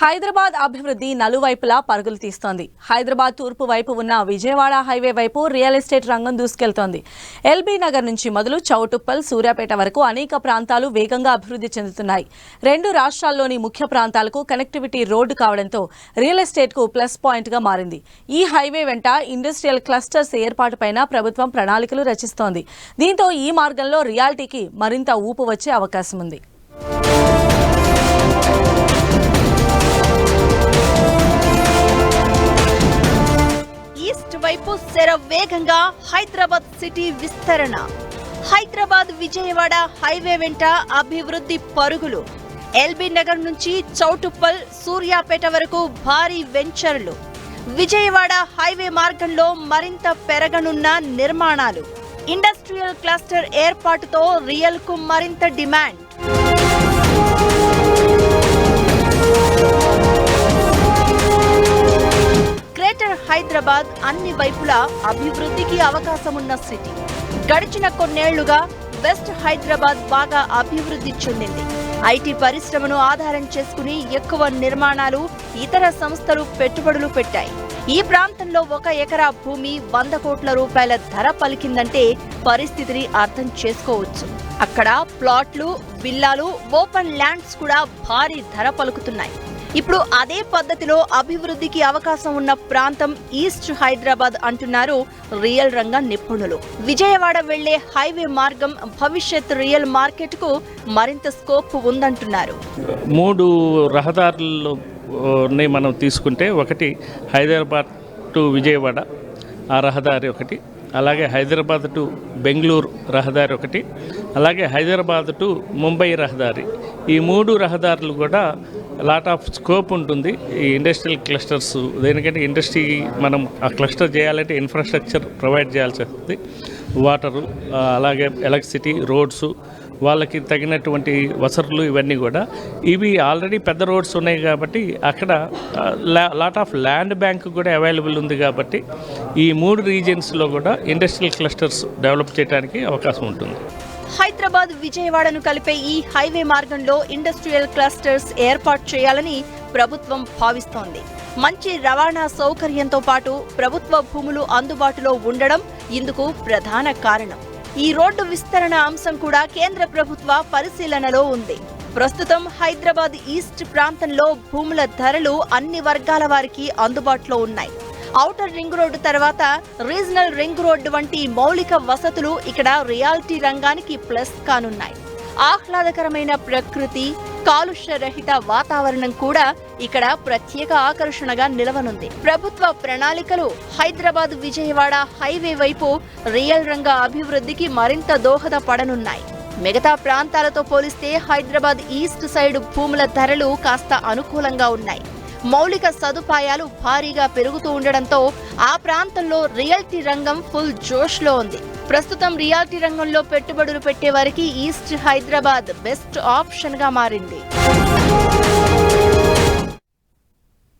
హైదరాబాద్ అభివృద్ధి నలువైపులా పరుగులు తీస్తోంది. హైదరాబాద్ తూర్పు వైపు ఉన్న విజయవాడ హైవే వైపు రియల్ ఎస్టేట్ రంగం దూసుకెళ్తోంది. ఎల్బీ నగర్ నుంచి మొదలు చౌటుప్పల్ సూర్యాపేట వరకు అనేక ప్రాంతాలు వేగంగా అభివృద్ధి చెందుతున్నాయి. రెండు రాష్ట్రాల్లోని ముఖ్య ప్రాంతాలకు కనెక్టివిటీ రోడ్డు కావడంతో రియల్ ఎస్టేట్కు ప్లస్ పాయింట్గా మారింది. ఈ హైవే వెంట ఇండస్ట్రియల్ క్లస్టర్స్ ఏర్పాటుపైన ప్రభుత్వం ప్రణాళికలు రచిస్తోంది. దీంతో ఈ మార్గంలో రియాలిటీకి మరింత ఊపు వచ్చే అవకాశం ఉంది వైపు శర వేగంగా హైదరాబాద్ సిటీ విస్తరణ. హైదరాబాద్ విజయవాడ హైవే వెంట అభివృద్ధి పరుగులు. ఎల్బీ నగర్ నుంచి చౌటుప్పల్ సూర్యాపేట వరకు భారీ వెంచర్లు. విజయవాడ హైవే మార్గంలో మరింత పెరగనున్న నిర్మాణాలు. ఇండస్ట్రియల్ క్లస్టర్ ఏర్పాటుతో రియల్కు మరింత డిమాండ్. హైదరాబాద్ అన్ని వైపులా అభివృద్ధికి అవకాశం ఉన్న సిటీ. గడిచిన కొన్నేళ్ళుగా వెస్ట్ హైదరాబాద్ బాగా అభివృద్ధి చెందింది. ఐటీ పరిశ్రమను ఆధారం చేసుకుని ఎక్కువ నిర్మాణాలు ఇతర సంస్థలు పెట్టుబడులు పెట్టాయి. ఈ ప్రాంతంలో ఒక ఎకరా భూమి వంద కోట్ల రూపాయల ధర పలికిందంటే పరిస్థితిని అర్థం చేసుకోవచ్చు. అక్కడ ప్లాట్లు విల్లాలు ఓపెన్ ల్యాండ్స్ కూడా భారీ ధర పలుకుతున్నాయి. ఇప్పుడు అదే పద్ధతిలో అభివృద్ధికి అవకాశం ఉన్న ప్రాంతం ఈస్ట్ హైదరాబాద్ అంటున్నారు రియల్ రంగ నిపుణులు. విజయవాడ వెళ్ళే హైవే మార్గం భవిష్యత్ రియల్ మార్కెట్కు మరింత స్కోప్ ఉందంటున్నారు. మూడు రహదారులు మనం తీసుకుంటే ఒకటి హైదరాబాద్ టు విజయవాడ ఆ రహదారి ఒకటి. అలాగే హైదరాబాద్ టు బెంగళూరు రహదారి ఒకటి అలాగే హైదరాబాద్ టు ముంబై రహదారి. ఈ మూడు రహదారులు కూడా లాట్ ఆఫ్ స్కోప్ ఉంటుంది. ఈ ఇండస్ట్రియల్ క్లస్టర్స్ దేనికంటే ఇండస్ట్రీ మనం ఆ క్లస్టర్ చేయాలంటే ఇన్ఫ్రాస్ట్రక్చర్ ప్రొవైడ్ చేయాల్సి వస్తుంది. వాటరు అలాగే ఎలక్ట్రిసిటీ రోడ్సు వాళ్ళకి తగినటువంటి వసతులు ఇవన్నీ కూడా. ఇవి ఆల్రెడీ పెద్ద రోడ్స్ ఉన్నాయి కాబట్టి అక్కడ లాట్ ఆఫ్ ల్యాండ్ బ్యాంక్ కూడా అవైలబుల్ ఉంది కాబట్టి ఈ మూడు రీజియన్స్లో కూడా ఇండస్ట్రియల్ క్లస్టర్స్ డెవలప్ చేయడానికి అవకాశం ఉంటుంది. హైదరాబాద్ విజయవాడను కలిపే ఈ హైవే మార్గంలో ఇండస్ట్రియల్ క్లస్టర్స్ ఏర్పాటు చేయాలని ప్రభుత్వం భావిస్తోంది. మంచి రవాణా సౌకర్యంతో పాటు ప్రభుత్వ భూములు అందుబాటులో ఉండడం ఇందుకు ప్రధాన కారణం. ఈ రోడ్డు విస్తరణ అంశం కూడా కేంద్ర ప్రభుత్వ పరిశీలనలో ఉంది. ప్రస్తుతం హైదరాబాద్ ఈస్ట్ ప్రాంతంలో భూముల ధరలు అన్ని వర్గాల వారికి అందుబాటులో ఉన్నాయి. ఔటర్ రింగ్ రోడ్డు తర్వాత రీజనల్ రింగ్ రోడ్డు వంటి మౌలిక వసతులు ఇక్కడ రియాలిటీ రంగానికి ప్లస్ కానున్నాయి. ఆహ్లాదకరమైన ప్రకృతి కాలుష్య రహిత వాతావరణం కూడా ఇక్కడ ప్రత్యేక ఆకర్షణగా నిలవనుంది. ప్రభుత్వ ప్రణాళికలు హైదరాబాద్ విజయవాడ హైవే వైపు రియల్ రంగ అభివృద్ధికి మరింత దోహదపడనున్నాయి. మిగతా ప్రాంతాలతో పోలిస్తే హైదరాబాద్ ఈస్ట్ సైడ్ భూముల ధరలు కాస్త అనుకూలంగా ఉన్నాయి. మౌలిక సదుపాయాలు భారీగా పెరుగుతూ ఉండడంతో ఆ ప్రాంతంలో రియల్టీ రంగం ఫుల్ జోష్లో ఉంది. ప్రస్తుతం రియాలిటీ రంగంలో పెట్టుబడులు పెట్టే వారికి ఈస్ట్ హైదరాబాద్ బెస్ట్ ఆప్షన్గా మారింది.